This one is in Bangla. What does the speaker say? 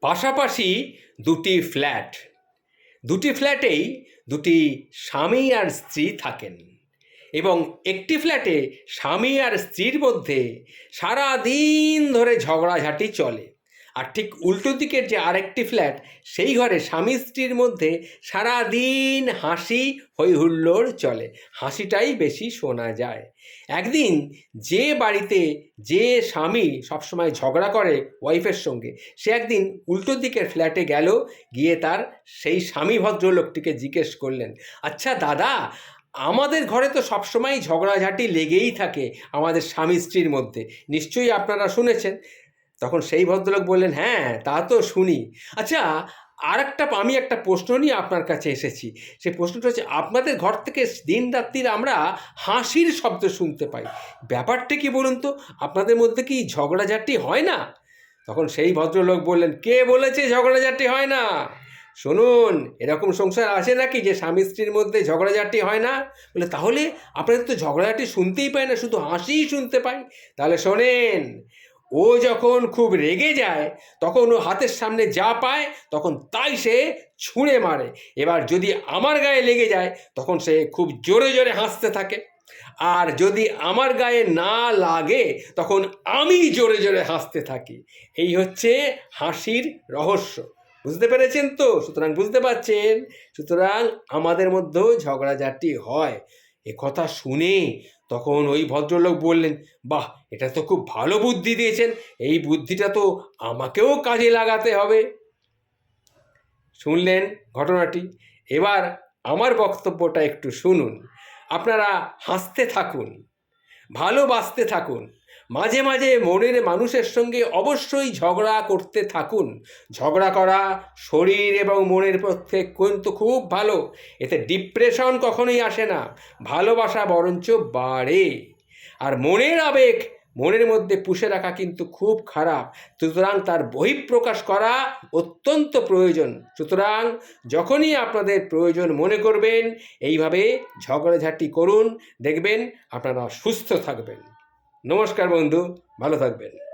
পাশাপাশি দুটি ফ্ল্যাট। দুটি ফ্ল্যাটেই দুটি স্বামী আর স্ত্রী থাকেন এবং একটি ফ্ল্যাটে স্বামী আর স্ত্রীর মধ্যে সারা দিন ধরে ঝগড়াঝাটি চলে। আর ঠিক উল্টো দিকের যে আরেকটি ফ্ল্যাট, সেই ঘরে স্বামী স্ত্রীর মধ্যে সারা দিন হাসি হই হুল্লোড় চলে। হাসিটাই বেশি শোনা যায়। একদিন যে বাড়িতে যে স্বামী সবসময় ঝগড়া করে ওয়াইফের সঙ্গে, সে একদিন উল্টো দিকের ফ্ল্যাটে গেল, গিয়ে তার সেই স্বামী ভদ্রলোকটিকে জিজ্ঞেস করলেন আচ্ছা দাদা, আমাদের ঘরে তো সবসময় ঝগড়াঝাটি লেগেই থাকে আমাদের স্বামী স্ত্রীর মধ্যে। নিশ্চয়ই আপনারা শুনেছেন? তখন সেই ভদ্রলোক বললেন হ্যাঁ তা তো শুনি। আচ্ছা আর একটা আমি একটা প্রশ্ন নিয়ে আপনার কাছে এসেছি। সেই প্রশ্নটা হচ্ছে, আপনাদের ঘর থেকে দিন রাত্রির আমরা হাসির শব্দ শুনতে পাই। ব্যাপারটা কি বলুন তো? আপনাদের মধ্যে কি ঝগড়াঝাটি হয় না? তখন সেই ভদ্রলোক বললেন, কে বলেছে ঝগড়াঝাটি হয় না? শুনুন, এরকম সংসার আছে নাকি যে স্বামী স্ত্রীর মধ্যে ঝগড়াঝাটি হয় না? বলে, তাহলে আপনাদের তো ঝগড়াঝাটি শুনতেই পায় না, শুধু হাসিই শুনতে পাই। তাহলে শোনেন ও যখন খুব রেগে যায়, তখন ও হাতের সামনে যা পায়, তখন তাই সে ছুঁড়ে মারে। এবার যদি আমার গায়ে লেগে যায়, তখন সে খুব জোরে জোরে হাসতে থাকে। আর যদি আমার গায়ে না লাগে, তখন আমি জোরে জোরে হাসতে থাকি। এই হচ্ছে হাসির রহস্য। বুঝতে পেরেছেন তো? সুতরাং বুঝতে পারছেন? সুতরাং আমাদের মধ্যেও ঝগড়াঝাটি হয়। কথা শুনে তখন ওই ভদ্রলোক বললেন, বাহ, এটা তো খুব ভালো বুদ্ধি দিয়েছেন। এই বুদ্ধিটা তো আমাকেও কাজে লাগাতে হবে। শুনলেন ঘটনাটি। এবার আমার বক্তব্যটা একটু শুনুন। আপনারা হাসতে থাকুন, ভালোবাসতে থাকুন। মাঝে মাঝে মনের মানুষের সঙ্গে অবশ্যই ঝগড়া করতে থাকুন। ঝগড়া করা শরীর এবং মনের পক্ষে কিন্তু খুব ভালো। এতে ডিপ্রেশন কখনোই আসে না। ভালোবাসা বরঞ্চ বাড়ে। আর মনের আবেগ মনের মধ্যে পুষে রাখা কিন্তু খুব খারাপ। সুতরাং তার বহিঃপ্রকাশ করা অত্যন্ত প্রয়োজন। সুতরাং যখনই আপনাদের প্রয়োজন মনে করবেন, এইভাবে ঝগড়াঝাটি করুন। দেখবেন আপনারা সুস্থ থাকবেন। নমস্কার বন্ধু ভালো থাকবেন।